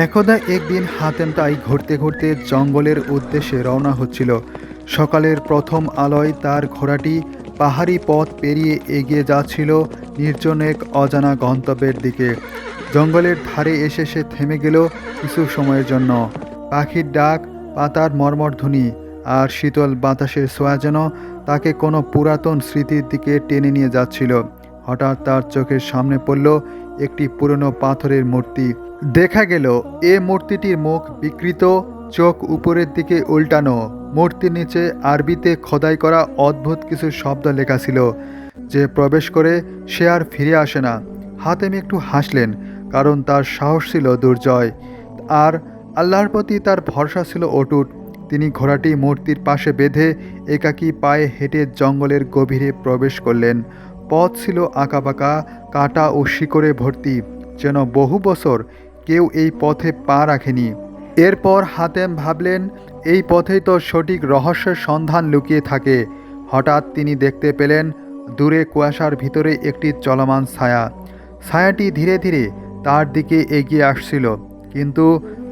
একদা একদিন হাতেম তাই ঘুরতে ঘুরতে জঙ্গলের উদ্দেশ্যে রওনা হচ্ছিল। সকালের প্রথম আলোয় তার ঘোড়াটি পাহাড়ি পথ পেরিয়ে এগিয়ে যাচ্ছিল নির্জন এক অজানা গন্তব্যের দিকে। জঙ্গলের ধারে এসে সে থেমে গেল কিছু সময়ের জন্য। পাখির ডাক, পাতার মর্মরধ্বনি আর শীতল বাতাসের ছোঁয়া যেন তাকে কোনো পুরাতন স্মৃতির দিকে টেনে নিয়ে যাচ্ছিল। হঠাৎ তার চোখের সামনে পড়ল একটি পুরনো পাথরের মূর্তি। দেখা গেল, এ মূর্তিটির মুখ বিকৃত, চোখ উপরের দিকে উল্টানো। মূর্তির নিচে আরবিতে খোদাই করা অদ্ভুত কিছু শব্দ লেখা ছিল। যে প্রবেশ করে সে আর ফিরে আসে না। হাতেম একটু হাসলেন, কারণ তার সাহস ছিল দুর্জয়। আর আল্লাহর প্রতি তার ভরসা ছিল অটুট। তিনি ঘোড়াটি মূর্তির পাশে বেঁধে একাকী পায়ে হেঁটে জঙ্গলের গভীরে প্রবেশ করলেন। পথ ছিল আঁকাবাঁকা, কাটা ও শিকড়ে ভর্তি, যেন বহু বছর কেউ এই পথে পা রাখেনি। এরপর হাতেম ভাবলেন, এই পথেই তো সঠিক রহস্যের সন্ধান লুকিয়ে থাকে। হঠাৎ তিনি দেখতে পেলেন, দূরে কুয়াশার ভিতরে একটি চলমান ছায়া। ছায়াটি ধীরে ধীরে তার দিকে এগিয়ে আসছিল, কিন্তু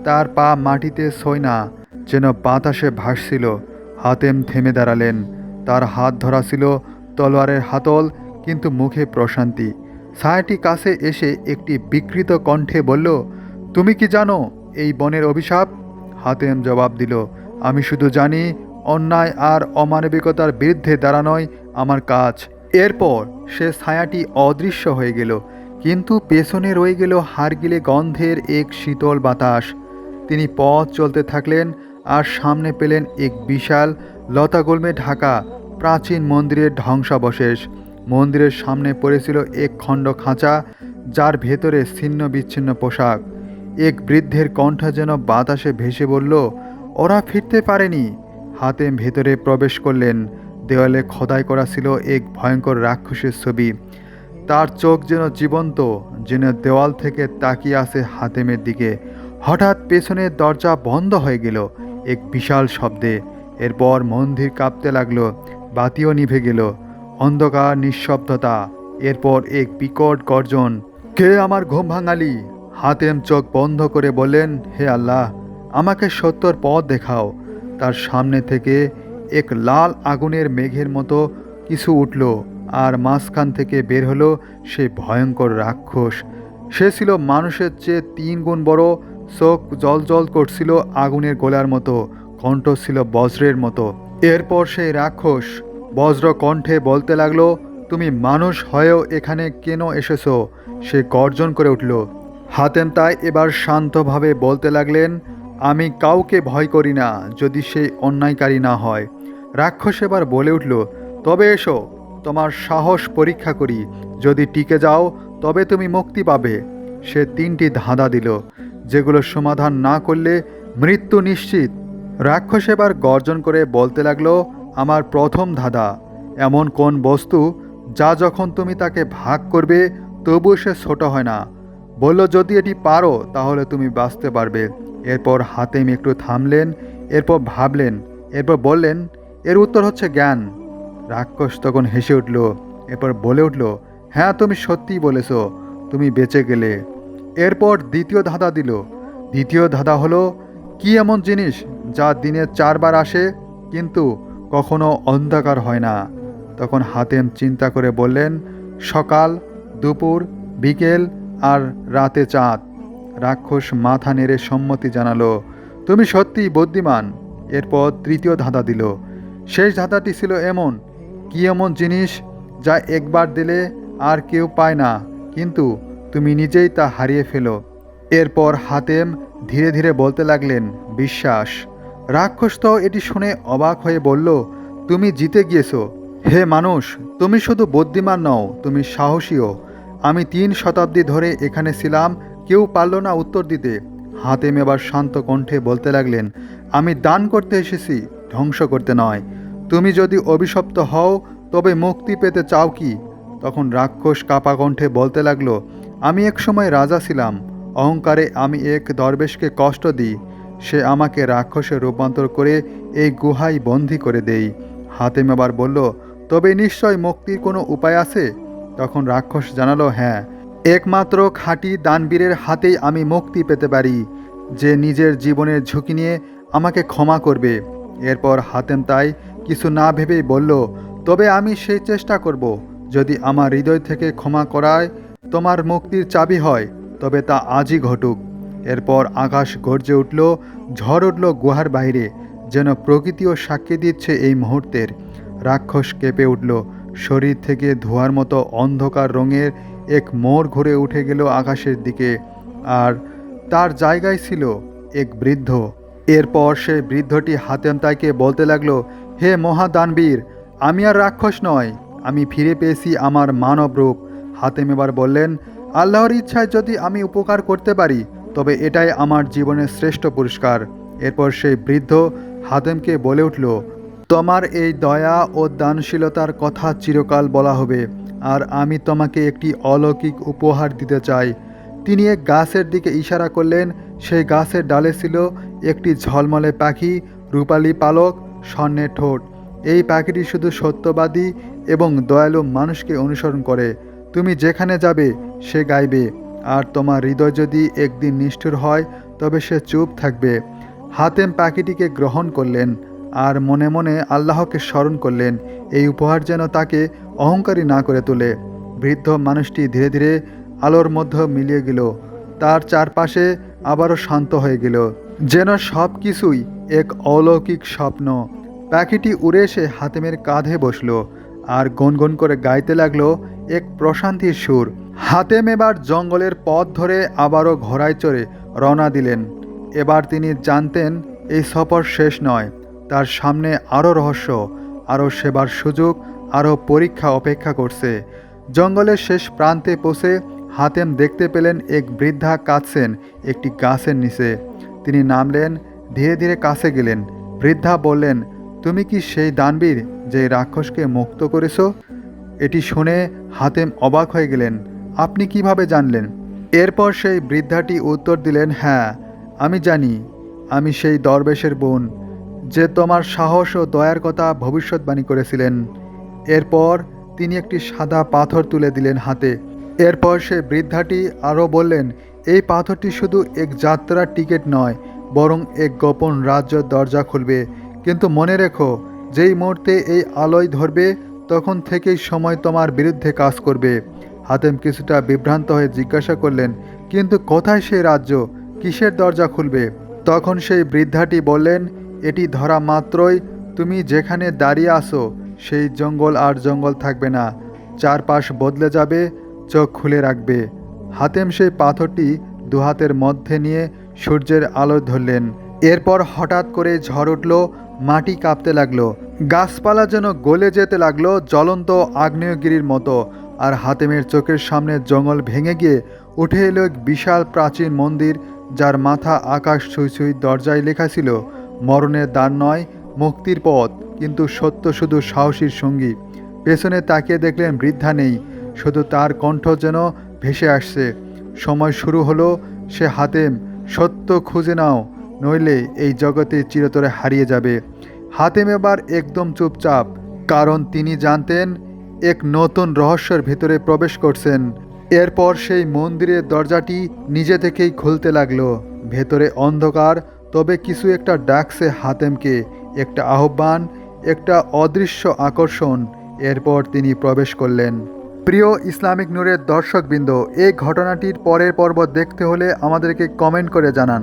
তার পা মাটিতে সই না, যেন বাতাসে ভাসছিল। হাতেম থেমে দাঁড়ালেন। তার হাত ধরা ছিল তলোয়ারের হাতল, কিন্তু মুখে প্রশান্তি। ছায়াটি কাছে এসে একটি বিকৃত কণ্ঠে বলল, তুমি কি জানো, এই বনের অভিশাপ? হাতেম জবাব দিল, আমি শুধু জানি, অন্যায় আর অমানবিকতার বিরুদ্ধে দাঁড়ানোই আমার কাজ। এরপর সে ছায়াটি অদৃশ্য হয়ে গেল, কিন্তু পেছনে রয়ে গেল হারগিলে গন্ধের এক শীতল বাতাস। তিনি পথ চলতে থাকলেন আর সামনে পেলেন এক বিশাল লতাগুল্মে ঢাকা, প্রাচীন মন্দিরের ধ্বংসাবশেষ। মন্দিরের সামনে পড়েছিল এক খণ্ড খাঁচা, যার ভেতরে ছিন্ন বিচ্ছিন্ন পোশাক। এক বৃদ্ধের কণ্ঠ যেন বাতাসে ভেসে বলল, ওরা ফিরতে পারেনি। হাতেম ভেতরে প্রবেশ করলেন। দেওয়ালে খোদাই করা ছিল এক ভয়ঙ্কর রাক্ষসের ছবি। তার চোখ যেন জীবন্ত, যেন দেওয়াল থেকে তাকিয়ে আসে হাতেমের দিকে। হঠাৎ পেছনের দরজা বন্ধ হয়ে গেল, এক বিশাল শব্দে। এরপর মন্দির কাঁপতে লাগল, বাতিও নিভে গেল। অন্ধকার নিঃশব্দতা, এরপর এক বিকট গর্জন, কে আমার ঘুম ভাঙালি? হাতেম চোখ বন্ধ করে বললেন, হে আল্লাহ, আমাকে সত্যর পথ দেখাও। তার সামনে থেকে এক লাল আগুনের মেঘের মতো কিছু উঠল আর মাঝখান থেকে বের হলো সে ভয়ঙ্কর রাক্ষস। সে ছিল মানুষের চেয়ে তিন গুণ বড়, চোখ জল জল করছিল আগুনের গোলার মতো, কণ্ঠ ছিল বজ্রের মতো। এরপর সেই রাক্ষস বজ্র কণ্ঠে বলতে লাগল, তুমি মানুষ হয়েও এখানে কেন এসেছ? সে গর্জন করে উঠল। হাতেম তাই এবার শান্তভাবে বলতে লাগলেন, আমি কাউকে ভয় করি না, যদি সেই অন্যায়কারী না হয়। রাক্ষস এবার বলে উঠল, তবে এসো, তোমার সাহস পরীক্ষা করি। যদি টিকে যাও, তবে তুমি মুক্তি পাবে। সে তিনটি ধাঁধা দিল, যেগুলো সমাধান না করলে মৃত্যু নিশ্চিত। রাক্ষস এবার গর্জন করে বলতে লাগল আমার প্রথম ধাঁধা, এমন কোন বস্তু যা যখন তুমি তাকে ভাগ করবে তবুও সে ছোট হয় না। বলল, যদি এটি পারো, তাহলে তুমি বাঁচতে পারবে। এরপর হাতেম একটু থামলেন, এরপর ভাবলেন, এরপর বললেন, এর উত্তর হচ্ছে জ্ঞান। রাক্ষস তখন হেসে উঠল, এরপর বলে উঠল হ্যাঁ তুমি সত্যিই বলেছ, তুমি বেঁচে গেলে। এরপর দ্বিতীয় ধাঁধা দিল। দ্বিতীয় ধাঁধা হলো, কি এমন জিনিস যা দিনে চারবার আসে, কিন্তু কখনো অন্ধকার হয় না। তখন হাতেম চিন্তা করে বললেন, সকাল, দুপুর, বিকেল আর রাতে চাঁদ। রাক্ষস মাথা নেড়ে সম্মতি জানালো, তুমি সত্যিই বুদ্ধিমান। এরপর তৃতীয় ধাঁধা দিল, শেষ ধাঁধাটি ছিল এমন, কি এমন জিনিস যা একবার দিলে আর কেউ পায় না, কিন্তু তুমি নিজেই তা হারিয়ে ফেলো। এরপর হাতেম ধীরে ধীরে বলতে লাগলেন, বিশ্বাস। রাক্ষস তো এটি শুনে অবাক হয়ে বলল, তুমি জিতে গিয়েছো। হে মানুষ, তুমি শুধু বুদ্ধিমান নও, তুমি সাহসীও। আমি তিন শতাব্দী ধরে এখানে ছিলাম, কেউ পারল না উত্তর দিতে। হাতেম এবার শান্ত কণ্ঠে বলতে লাগলেন, আমি দান করতে এসেছি, ধ্বংস করতে নয়। তুমি যদি অভিশপ্ত হও, তবে মুক্তি পেতে চাও কি? তখন রাক্ষস কাপা কণ্ঠে বলতে লাগল, আমি এক সময় রাজা ছিলাম। অহংকারে আমি এক দরবেশকে কষ্ট দিই। সে আমাকে রাক্ষসে রূপান্তর করে এই গুহায় বন্দি করে দেই। হাতেম আবার বলল, তবে নিশ্চয় মুক্তির কোনো উপায় আছে? তখন রাক্ষস জানালো হ্যাঁ একমাত্র খাঁটি দানবীরের হাতেই আমি মুক্তি পেতে পারি। যে নিজের জীবনের ঝুঁকি নিয়ে আমাকে ক্ষমা করবে। এরপর হাতেম তাই কিছু না ভেবেই বলল, তবে আমি সেই চেষ্টা করব। যদি আমার হৃদয় থেকে ক্ষমা করায় তোমার মুক্তির চাবি হয়, তবে তা আজই ঘটুক। এরপর আকাশ গর্জে উঠল, ঝড় উঠল গুহার বাইরে যেন প্রকৃতিও সাক্ষী দিচ্ছে এই মুহূর্তের। রাক্ষস কেঁপে উঠল, শরীর থেকে ধোঁয়ার মতো অন্ধকার রঙের এক মোড় ঘুরে উঠে গেল আকাশের দিকে। আর তার জায়গায় ছিল এক বৃদ্ধ। এরপর সে বৃদ্ধটি হাতেম তাইকে বলতে লাগল, হে মহাদানবীর, আমি আর রাক্ষস নয় আমি ফিরে পেয়েছি আমার মানব রূপ। হাতেম এবার বললেন, আল্লাহর ইচ্ছায় যদি আমি উপকার করতে পারি তবে এটাই আমার জীবনের শ্রেষ্ঠ পুরস্কার। এরপর সেই বৃদ্ধ হাতেমকে বলে উঠল, তোমার এই দয়া ও দানশীলতার কথা চিরকাল বলা হবে, আর আমি তোমাকে একটি অলৌকিক উপহার দিতে চাই। তিনি এক গাছের দিকে ইশারা করলেন, সেই গাছের ডালে ছিল একটি ঝলমলে পাখি, রূপালী পালক, স্বর্ণের ঠোঁট। এই পাখিটি শুধু সত্যবাদী এবং দয়ালু মানুষকে অনুসরণ করে। তুমি যেখানে যাবে, সে গাইবে। আর তোমার হৃদয় যদি একদিন নিষ্ঠুর হয়, তবে সে চুপ থাকবে। হাতেম পাখিটিকে গ্রহণ করলেন আর মনে মনে আল্লাহকে স্মরণ করলেন। এই উপহার যেন তাকে অহংকারী না করে তোলে। বৃদ্ধ মানুষটি ধীরে ধীরে আলোর মধ্যে মিলিয়ে গেল। তার চারপাশে আবারও শান্ত হয়ে গেল। যেন সব কিছুই এক অলৌকিক স্বপ্ন। পাখিটি উড়ে এসে হাতেমের কাঁধে বসল আর গনগন করে গাইতে লাগল এক প্রশান্তির সুর। হাতেম এবার জঙ্গলের পথ ধরে আবারও ঘোড়ায় চড়ে রওনা দিলেন। এবার তিনি জানতেন এই সফর শেষ নয়, তার সামনে আরও রহস্য, আরও সেবার সুযোগ, আরও পরীক্ষা অপেক্ষা করছে। জঙ্গলের শেষ প্রান্তে পৌঁছে হাতেম দেখতে পেলেন এক বৃদ্ধা কাঁদছেন একটি গাছের নিচে। তিনি নামলেন, ধীরে ধীরে কাছে গেলেন। বৃদ্ধা বললেন, তুমি কি সেই দানবীর যে রাক্ষসকে মুক্ত করেছ? এটি শুনে হাতেম অবাক হয়ে গেলেন, আপনি কীভাবে জানলেন? এরপর সেই বৃদ্ধাটি উত্তর দিলেন হ্যাঁ আমি জানি, আমি সেই দরবেশের বোন, যে তোমার সাহস ও দয়ার কথা ভবিষ্যৎবাণী করেছিলেন। এরপর তিনি একটি সাদা পাথর তুলে দিলেন হাতে। এরপর সে বৃদ্ধাটি আরও বললেন, এই পাথরটি শুধু এক যাত্রার টিকিট নয়, বরং এক গোপন রাজ্যের দরজা খুলবে। কিন্তু মনে রেখো, যেই মুহূর্তে এই আলোয় ধরবে তখন থেকেই সময় তোমার বিরুদ্ধে কাজ করবে। হাতেম কিছুটা বিভ্রান্ত হয়ে জিজ্ঞাসা করলেন, কিন্তু কোথায় সেই রাজ্য? কিসের দরজা খুলবে? তখন সেই বৃদ্ধাটি বললেন, এটি ধরা মাত্রই। তুমি যেখানে দাঁড়িয়ে আসো সেই জঙ্গল আর জঙ্গল থাকবে না। চারপাশ বদলে যাবে, চোখ খুলে রাখবে। হাতেম সেই পাথরটি দুহাতের মধ্যে নিয়ে সূর্যের আলো ধরলেন। এরপর হঠাৎ করে ঝড় উঠল মাটি কাঁপতে লাগল। গাছপালা যেন গলে যেতে লাগল জ্বলন্ত আগ্নেয়গিরির মতো। আর হাতেমের চোখের সামনে জঙ্গল ভেঙে গিয়ে উঠে এলো এক বিশাল প্রাচীন মন্দির, যার মাথা আকাশ ছুঁই ছুঁই দরজায় লেখা ছিল, মরণের দ্বার নয়, মুক্তির পথ। কিন্তু সত্য শুধু সাহসীর সঙ্গী। পেছনে তাকিয়ে দেখলেন বৃদ্ধা নেই, শুধু তার কণ্ঠ যেন ভেসে আসছে। সময় শুরু হলো, সে হাতেম, সত্য খুঁজে নাও। নইলে এই জগতে চিরতরে হারিয়ে যাবে। হাতেম এবার একদম চুপচাপ, কারণ তিনি জানতেন এক নতুন রহস্যের ভিতরে প্রবেশ করছেন। এরপর সেই মন্দিরের দরজাটি নিজে থেকেই খুলতে লাগল। ভেতরে অন্ধকার, তবে কিছু একটা ডাকছে হাতেমকে, একটা আহ্বান, একটা অদৃশ্য আকর্ষণ। এরপর তিনি প্রবেশ করলেন। প্রিয় ইসলামিক নূরের দর্শকবৃন্দ, এই ঘটনাটির পরের পর্ব দেখতে হলে আমাদেরকে কমেন্ট করে জানান।